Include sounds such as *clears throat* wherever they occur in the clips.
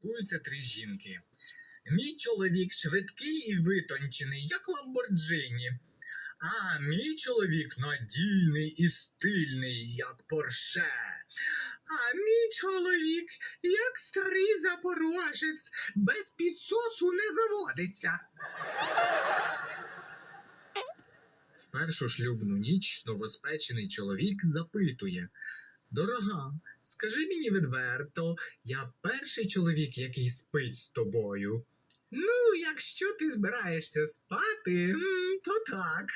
спілкуються три жінки. Мій чоловік швидкий і витончений, як Ламборджині. А мій чоловік надійний і стильний, як Порше. А мій чоловік, як старий запорожець, без підсосу не заводиться. В першу шлюбну ніч новоспечений чоловік запитує. Дорога, скажи мені відверто, я перший чоловік, який спить з тобою. Ну, якщо ти збираєшся спати, то так.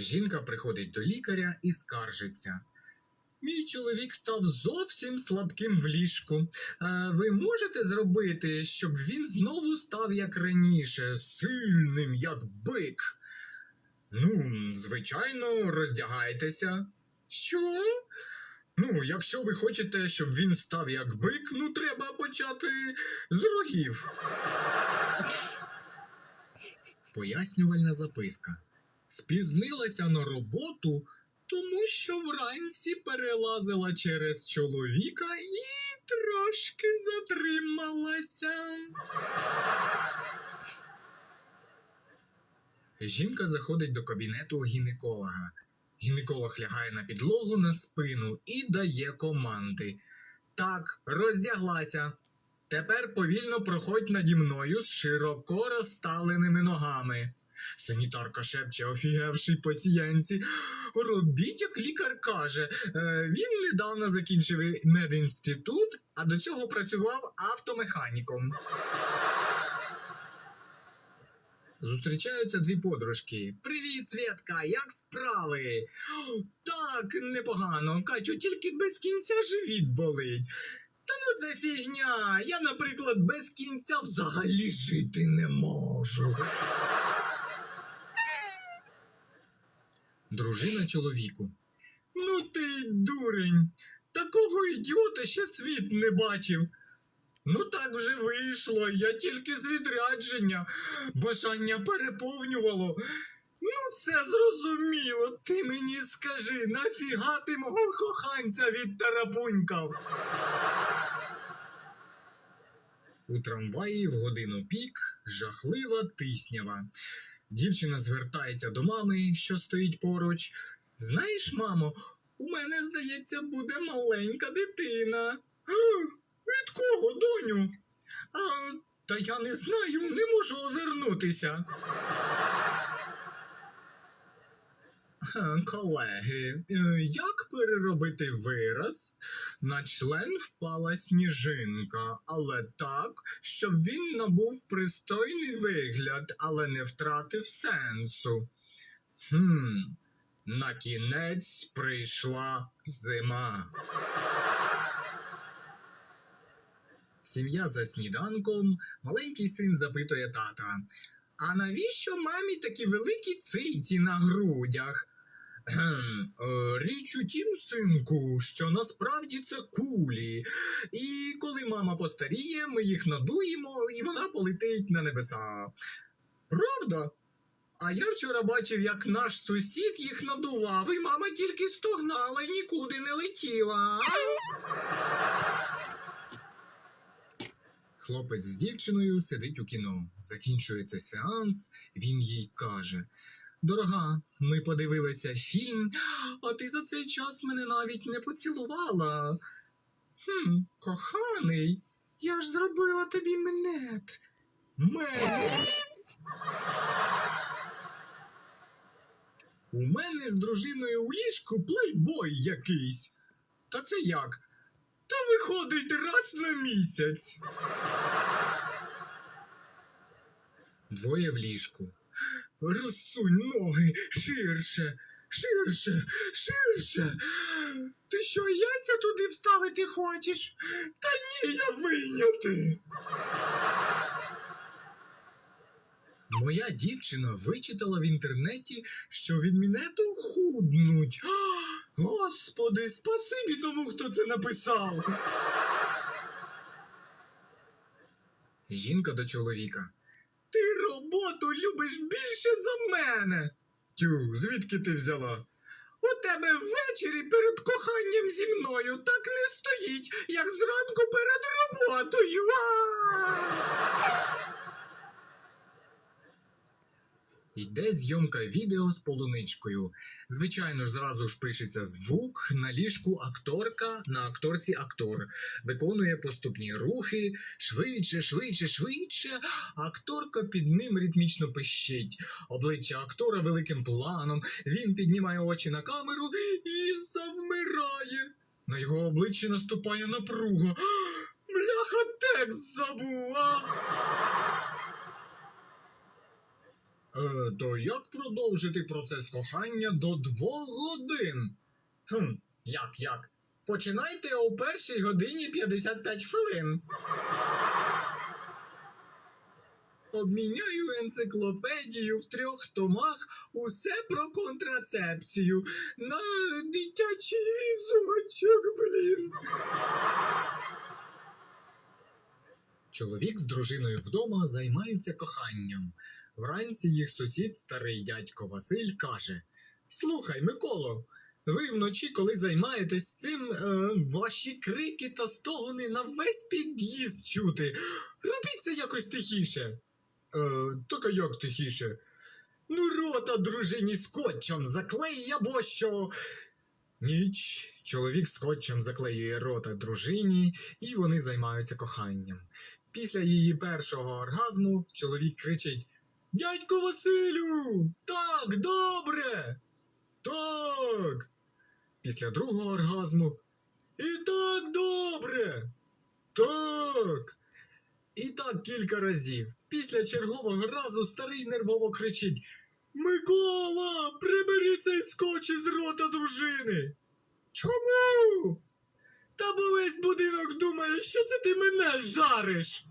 Жінка приходить до лікаря і скаржиться. Мій чоловік став зовсім слабким в ліжку. А ви можете зробити, щоб він знову став як раніше, сильним, як бик? Ну, звичайно, роздягайтеся. Що? Ну, якщо ви хочете, щоб він став як бик, ну треба почати з рогів. *laughs* Пояснювальна записка. Спізнилася на роботу, тому що вранці перелазила через чоловіка і трошки затрималася. Жінка заходить до кабінету гінеколога. Гінеколог лягає на підлогу на спину і дає команди. Так, роздяглася. Тепер повільно проходь наді мною з широко розставленими ногами. Санітарка шепче офігевший пацієнтці. Робіть, як лікар каже. Е, Він недавно закінчив медінститут, а до цього працював автомеханіком. Зустрічаються дві подружки. Привіт, Свєтка, як справи? Так, непогано. Катю, тільки без кінця живіт болить. Та ну це фігня. Я, наприклад, без кінця взагалі жити не можу. Дружина чоловіку. Ну ти дурень. Такого ідіота ще світ не бачив. Ну так вже вийшло, я тільки з відрядження. Бажання переповнювало. Ну, це зрозуміло. Ти мені скажи, нафіга ти мого коханця відтарапунькав? У трамваї в годину пік жахлива тиснява. Дівчина звертається до мами, що стоїть поруч. Знаєш, мамо, у мене, здається, буде маленька дитина. Від кого, доню? А, та я не знаю, не можу озирнутися. Колеги, е, як переробити вираз? На член впала сніжинка, але так, щоб він набув пристойний вигляд, але не втратив сенсу. Хм, на кінець прийшла зима. Сім'я за сніданком, маленький син запитує тата. А навіщо мамі такі великі циці на грудях? Е, Річ у тім, синку, що насправді це кулі. І коли мама постаріє, ми їх надуємо, і вона полетить на небеса. Правда? А я вчора бачив, як наш сусід їх надував, і мама тільки стогнала і нікуди не летіла. Хлопець з дівчиною сидить у кіно. Закінчується сеанс, він їй каже: Дорога, ми подивилися фільм, а ти за цей час мене навіть не поцілувала. Хм, коханий, я ж зробила тобі минет. Минет? У мене з дружиною у ліжку плейбой якийсь. Та це як? Та виходить раз на місяць. Двоє в ліжку. Розсунь ноги ширше, ширше, ширше. Ти що яйця туди вставити хочеш? Та ні, я вийняти. Моя дівчина вичитала в інтернеті, що від мінету худнуть. Господи, спасибі тому, хто це написав. Жінка до чоловіка. Роботу любиш більше за мене. Тю, звідки ти взяла? У тебе ввечері перед коханням зі мною так не стоїть, як зранку перед роботою. А! Йде зйомка відео з полуничкою. Звичайно ж, зразу ж пишеться звук, на ліжку акторка, на акторці актор. Виконує поступні рухи, швидше, швидше, швидше. Акторка під ним ритмічно пищить. Обличчя актора великим планом. Він піднімає очі на камеру і завмирає. На його обличчі наступає напруга. *gasps* Бляха, текст забув. Е, то як продовжити процес кохання до двох годин? Хм, як, як? Починайте о першій годині 55 хвилин. Обміняю енциклопедію в трьох томах усе про контрацепцію на дитячий візочок, блін. Чоловік з дружиною вдома займаються коханням. Вранці їх сусід, старий дядько Василь, каже: Слухай, Миколо, ви вночі, коли займаєтесь цим, е, ваші крики та стогони на весь під'їзд чути. Робіть це якось тихіше. Е, так як тихіше? Ну, рота дружині скотчем заклеїй або що. Ніч. Чоловік скотчем заклеює рота дружині, і вони займаються коханням. Після її першого оргазму чоловік кричить: Дядько Василю! Так, добре! Так. Після другого оргазму. І так добре. Так. І так кілька разів. Після чергового разу старий нервово кричить: Микола, прибери цей скотч із рота дружини. Чому? Та бо весь будинок думає, що це ти мене жариш.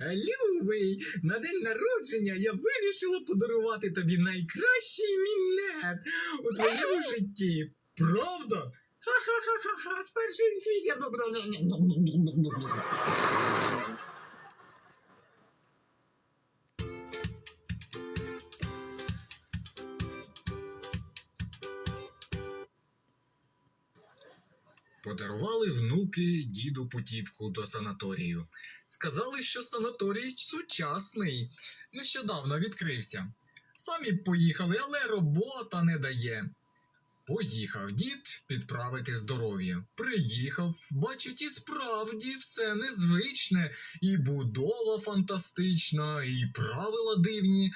Любий, на день народження я вирішила подарувати тобі найкращий мінет у твоєму житті. Правда? Ха-ха-ха-ха-ха, з перших квітня. Подарували внуки діду путівку до санаторію. Сказали, що санаторій сучасний, нещодавно відкрився. Самі поїхали, але робота не дає. Поїхав дід підправити здоров'я. Приїхав, бачить, і справді все незвичне, і будова фантастична, і правила дивні.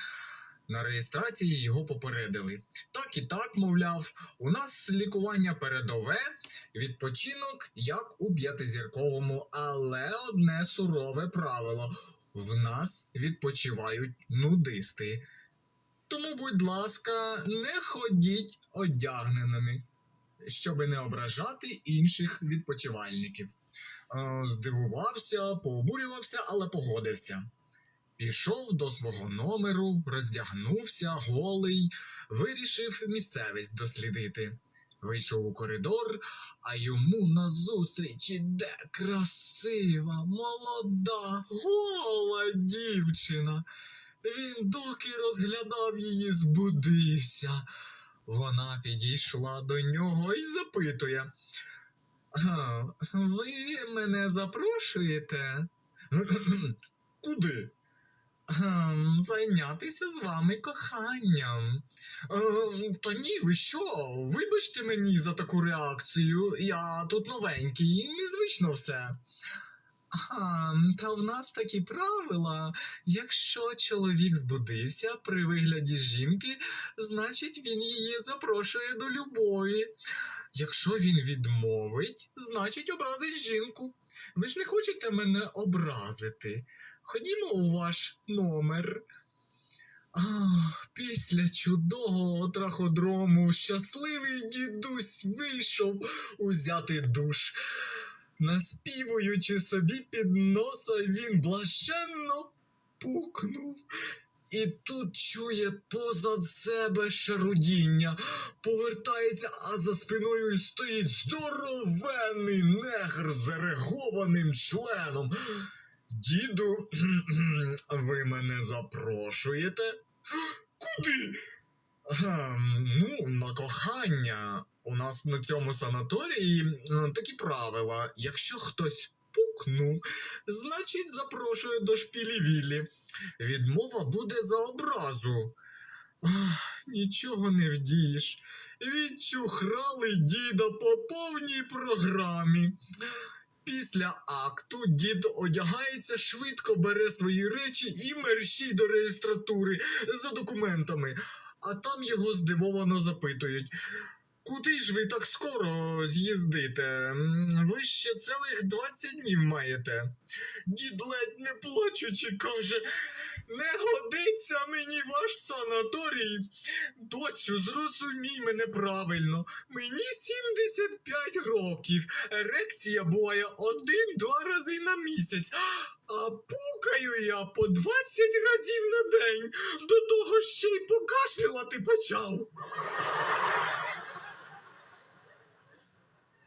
На реєстрації його попередили. Так і так, мовляв, у нас лікування передове, відпочинок як у п'ятизірковому, але одне сурове правило: в нас відпочивають нудисти. Тому, будь ласка, не ходіть одягненими, щоби не ображати інших відпочивальників. Е, Здивувався, пообурювався, але погодився. Пішов до свого номеру, роздягнувся, голий, вирішив місцевість дослідити. Вийшов у коридор, а йому назустріч іде красива, молода, гола дівчина. Він доки розглядав її, збудився. Вона підійшла до нього і запитує. «А, ви мене запрошуєте? Куди? Ем, Зайнятися з вами коханням. Ем, Та ні, ви що? Вибачте мені за таку реакцію. Я тут новенький, незвично все. Ага, та в нас такі правила. Якщо чоловік збудився при вигляді жінки, значить він її запрошує до любові. Якщо він відмовить, значить образить жінку. Ви ж не хочете мене образити. Ходімо у ваш номер. Ах, після чудового траходрому щасливий дідусь вийшов узяти душ. Наспівуючи собі під носа, він блаженно пукнув. І тут чує позад себе шарудіння, повертається, а за спиною стоїть здоровенний негр з ерегованим членом. Діду, *clears throat* ви мене запрошуєте? *gasps* Куди? Ем, ну, на кохання. У нас на цьому санаторії такі правила. Якщо хтось пукнув, значить запрошую до шпілі-віллі. Відмова буде за образу. Ах, нічого не вдієш. Відчухрали діда по повній програмі. Після акту дід одягається, швидко бере свої речі і мерщій до реєстратури за документами, а там його здивовано запитують. Куди ж ви так скоро з'їздите? Ви ще цілих 20 днів маєте. Дід ледь не плачучи каже, не годиться мені ваш санаторій. Доцю, зрозумій мене правильно. Мені 75 років. Ерекція буває один-два рази на місяць. А пукаю я по 20 разів на день. До того ще й покашлювати почав.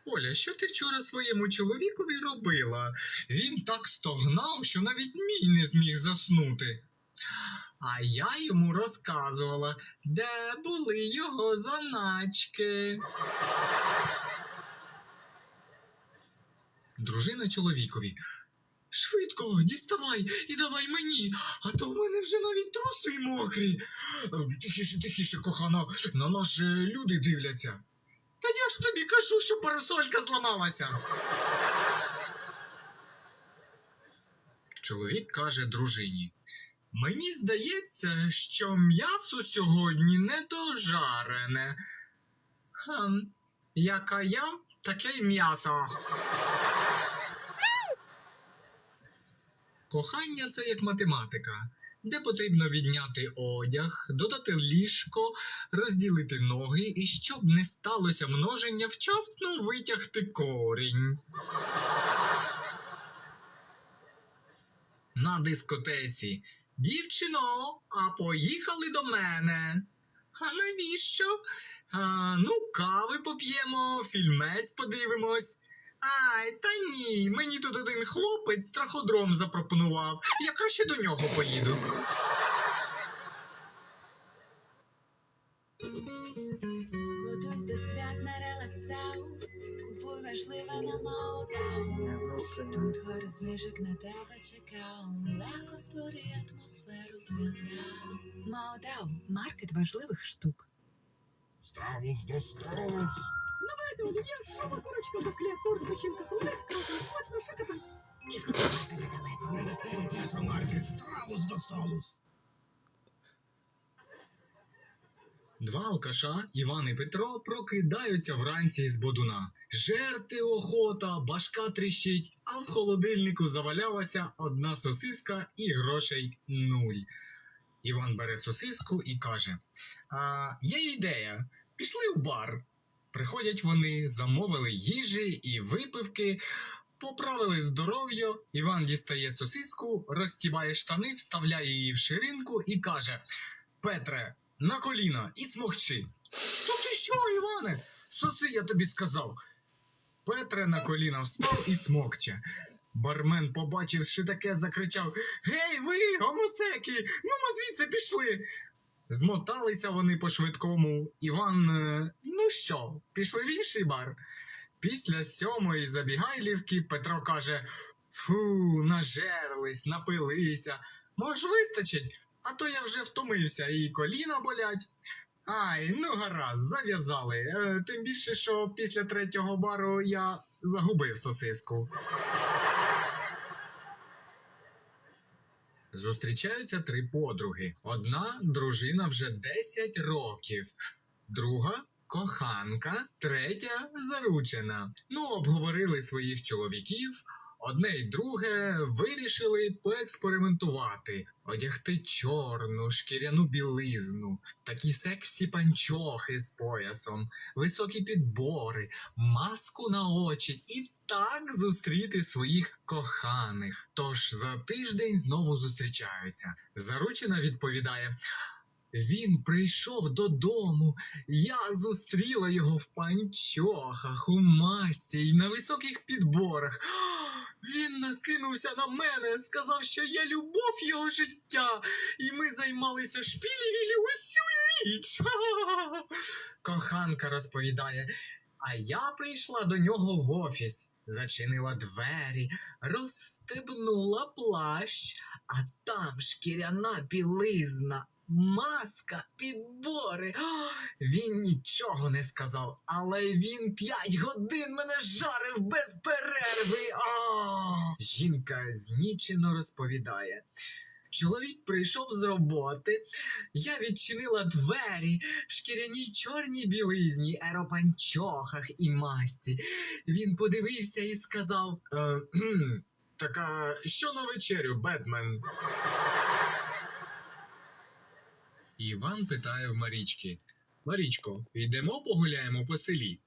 Оля, що ти вчора своєму чоловікові робила? Він так стогнав, що навіть мій не зміг заснути. А я йому розказувала, де були його заначки. Дружина чоловікові. Швидко, діставай і давай мені, а то в мене вже навіть труси мокрі. Тихіше, тихіше, кохана, на нас люди дивляться. Та я ж тобі кажу, що парасолька зламалася. Чоловік каже дружині. Мені здається, що м'ясо сьогодні не дожарене. Хм, яка я, таке й м'ясо. Кохання це як математика, де потрібно відняти одяг, додати ліжко, розділити ноги і щоб не сталося множення, вчасно витягти корінь. На дискотеці. Дівчино, а поїхали до мене. А навіщо? А, ну, кави поп'ємо, фільмець подивимось. Ай, та ні, мені тут один хлопець страходром запропонував. Я краще до нього поїду. Готуйсь до свят на релаксау, купуй важливе на Маутау. Тут гори знижок на тебе чекав, легко створи атмосферу свята. Молодав маркет важливих штук. Стравус до стравус. Давайте олів'є, шуба, курочка, буклет, торт, печінка, холодець, круто, смачно, шокопад. Маркет Стравус до столус. Два алкаша, Іван і Петро, прокидаються вранці з бодуна. Жерти охота, башка тріщить, а в холодильнику завалялася одна сосиска і грошей нуль. Іван бере сосиску і каже: а, Є ідея, пішли в бар. Приходять вони, замовили їжі і випивки, поправили здоров'я. Іван дістає сосиску, розтібає штани, вставляє її в ширинку і каже: Петре, на коліна і смокчи. То ти що, Іване? Соси, я тобі сказав. Петре на коліна встав і смокче. Бармен, побачивши таке, закричав: Гей, ви, гомосеки, ну ми звідси пішли. Змоталися вони по швидкому. Іван, е, ну що, пішли в інший бар. Після сьомої забігайлівки Петро каже: Фу, нажерлись, напилися. Може, вистачить, а то я вже втомився і коліна болять. Ай, ну гаразд, зав'язали. Е, тим більше, що після третього бару я загубив сосиску. Зустрічаються три подруги. Одна дружина вже 10 років, друга коханка, третя заручена. Ну, обговорили своїх чоловіків, Одне й друге вирішили поекспериментувати, одягти чорну шкіряну білизну, такі сексі панчохи з поясом, високі підбори, маску на очі і так зустріти своїх коханих. Тож за тиждень знову зустрічаються. Заручена відповідає. Він прийшов додому. Я зустріла його в панчохах, у масці й на високих підборах. Він накинувся на мене, сказав, що я любов його життя, і ми займалися шпілі-вілі усю ніч. Коханка розповідає. А я прийшла до нього в офіс, зачинила двері, розстебнула плащ, а там шкіряна білизна, маска, підбори. Він нічого не сказав, але він п'ять годин мене жарив без перерви. Жінка знічено розповідає. Чоловік прийшов з роботи, я відчинила двері в шкіряній чорній білизні, аеропанчохах і масці. Він подивився і сказав: е, «Кхм, Так а що на вечерю, Бетмен? Іван питає в Марічки: Марічко, йдемо погуляємо по селі.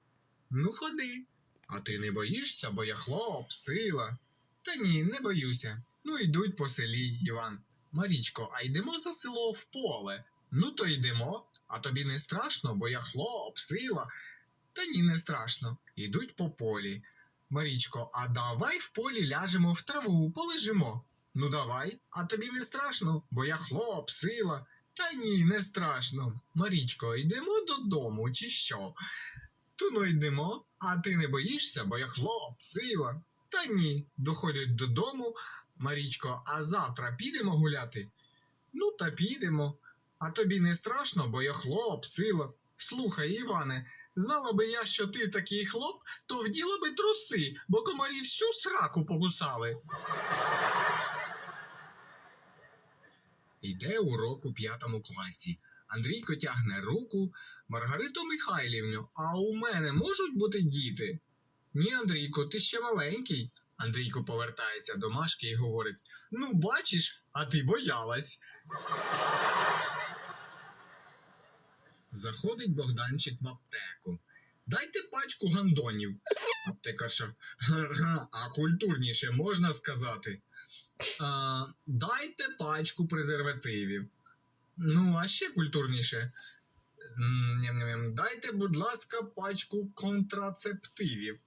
Ну, ходи. А ти не боїшся, бо я хлоп, сила. Та ні, не боюся. Ну, йдуть по селі, Іван. Марічко, а йдемо за село в поле. Ну, то йдемо. А тобі не страшно, бо я хлоп, сила. Та ні, не страшно. Йдуть по полі. Марічко, а давай в полі ляжемо в траву, полежимо. Ну давай, а тобі не страшно, бо я хлоп, сила. Та ні, не страшно. Марічко, йдемо додому, чи що? То ну йдемо, а ти не боїшся, бо я хлоп, сила. Та ні, доходять додому. Марічко, а завтра підемо гуляти? Ну, та підемо. А тобі не страшно, бо я хлоп, сила. Слухай, Іване, знала би я, що ти такий хлоп, то вділа би труси, бо комарі всю сраку покусали. Йде урок у п'ятому класі. Андрійко тягне руку. Маргарито Михайлівну, а у мене можуть бути діти? Ні, Андрійко, ти ще маленький. Андрійко повертається до Машки і говорить: Ну, бачиш, а ти боялась. Заходить Богданчик в аптеку. Дайте пачку гандонів. Аптекарша. «Га-га, А культурніше можна сказати. Дайте пачку презервативів. Ну, а ще культурніше. Дайте, будь ласка, пачку контрацептивів.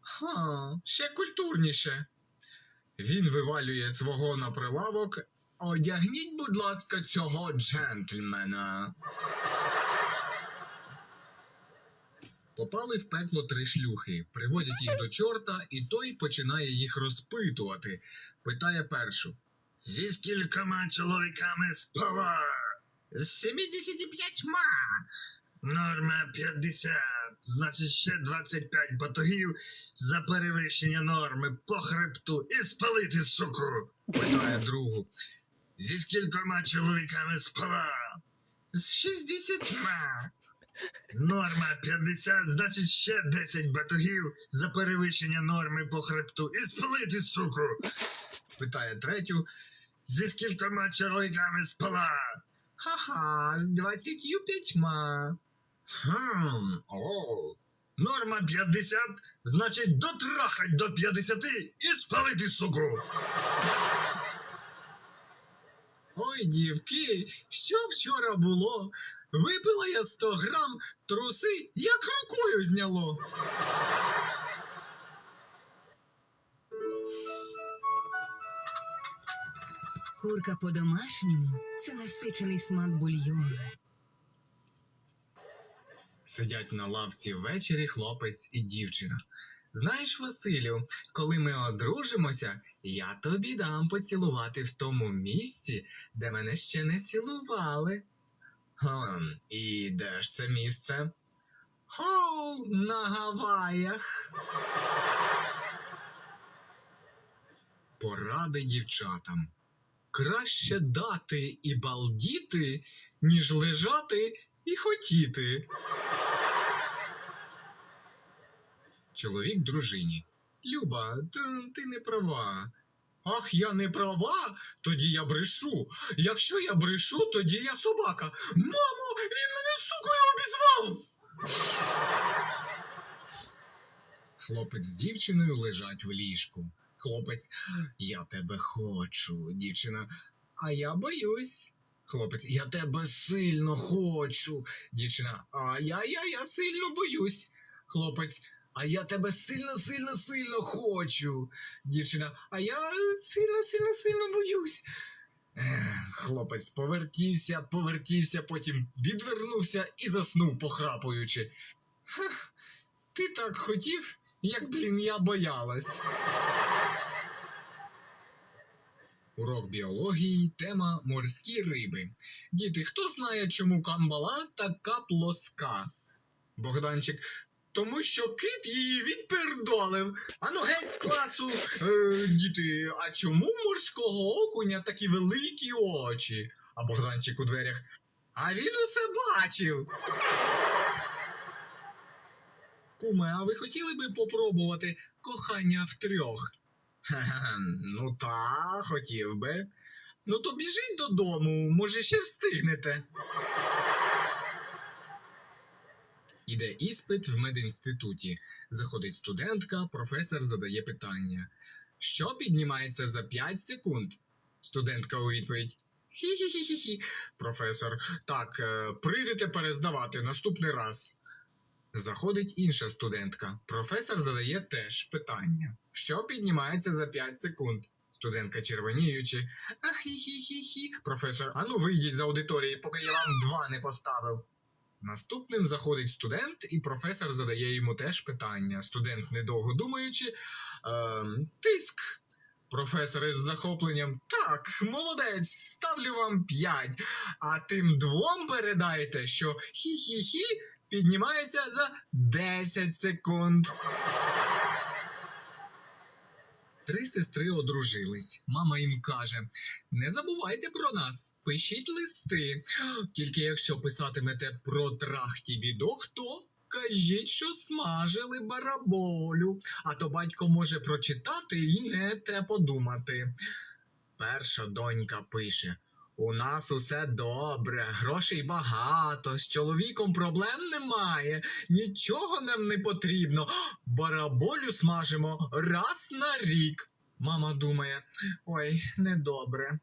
Ха, ще культурніше. Він вивалює свого на прилавок. Одягніть, будь ласка, цього джентльмена. Попали в пекло три шлюхи, приводять їх до чорта, і той починає їх розпитувати. Питає першу. Зі скількома чоловіками спала? З 75 Норма 50. Значить, ще 25 батогів за перевищення норми по хребту і спалити, суку. питає другу. Зі скількома чоловіками спала? З 60 Норма 50, значить ще 10 батогів за перевищення норми по хребту і спалити, суку. питає третю. Зі скількома чоловіками спала? Ха-ха, з 25 Хм, о. Норма 50, значить дотрахать до 50 і спалити, суку. Ой, дівки, що вчора було? Випила я 100 грам труси, як рукою зняло. Курка по-домашньому це насичений смак бульйону. Сидять на лавці ввечері хлопець і дівчина. Знаєш, Василю, коли ми одружимося, я тобі дам поцілувати в тому місці, де мене ще не цілували. Хм, і де ж це місце? Хоу, на Гаваях. Поради дівчатам. Краще дати і балдіти, ніж лежати і хотіти. Чоловік дружині. Люба, ти, не права. Ах, я не права, тоді я брешу. Якщо я брешу, тоді я собака. Мамо, він мене сукою обізвав. Хлопець з дівчиною лежать в ліжку. Хлопець, я тебе хочу. Дівчина, а я боюсь. Хлопець, я тебе сильно хочу. Дівчина, а я, я, я сильно боюсь. Хлопець, а я тебе сильно, сильно, сильно хочу. Дівчина, а я сильно, сильно, сильно боюсь. Хлопець повертівся, повертівся, потім відвернувся і заснув, похрапуючи. Ха, ти так хотів, як, блін, я боялась. Урок біології, тема морські риби. Діти, хто знає, чому камбала така плоска? Богданчик, тому що кит її відпердолив. Ану геть з класу. Е, діти, а чому морського окуня такі великі очі? А Богданчик у дверях. А він усе бачив. Куме, а ви хотіли би попробувати кохання втрьох? Ха-ха, ну та, хотів би. Ну то біжіть додому, може ще встигнете. Іде іспит в медінституті. Заходить студентка, професор задає питання. Що піднімається за 5 секунд? Студентка у відповідь. Хі-хі-хі-хі. Професор. Так, е, прийдете перездавати наступний раз. Заходить інша студентка. Професор задає теж питання. Що піднімається за 5 секунд? Студентка червоніючи. Ах, хі-хі-хі-хі. Професор, ану вийдіть з аудиторії, поки я вам два не поставив. Наступним заходить студент, і професор задає йому теж питання. Студент, недовго думаючи, ем, тиск. Професор із захопленням. Так, молодець, ставлю вам п'ять. А тим двом передайте, що хі-хі-хі піднімається за 10 секунд. Три сестри одружились. Мама їм каже: не забувайте про нас, пишіть листи. Тільки якщо писатимете про трахті бідок, то кажіть, що смажили бараболю, а то батько може прочитати і не те подумати. Перша донька пише. У нас усе добре, грошей багато, з чоловіком проблем немає, нічого нам не потрібно. Бараболю смажимо раз на рік. Мама думає, ой, недобре.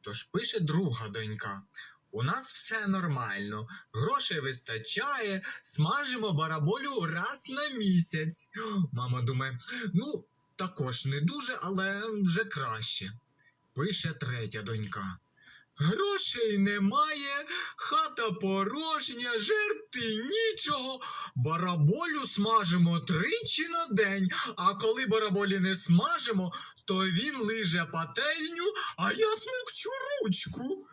Тож пише друга донька. У нас все нормально, грошей вистачає, смажимо бараболю раз на місяць. Мама думає, ну, також не дуже, але вже краще. Пише третя донька. Грошей немає, хата порожня, жерти нічого. Бараболю смажимо тричі на день, а коли бараболі не смажимо, то він лиже пательню, а я смокчу ручку.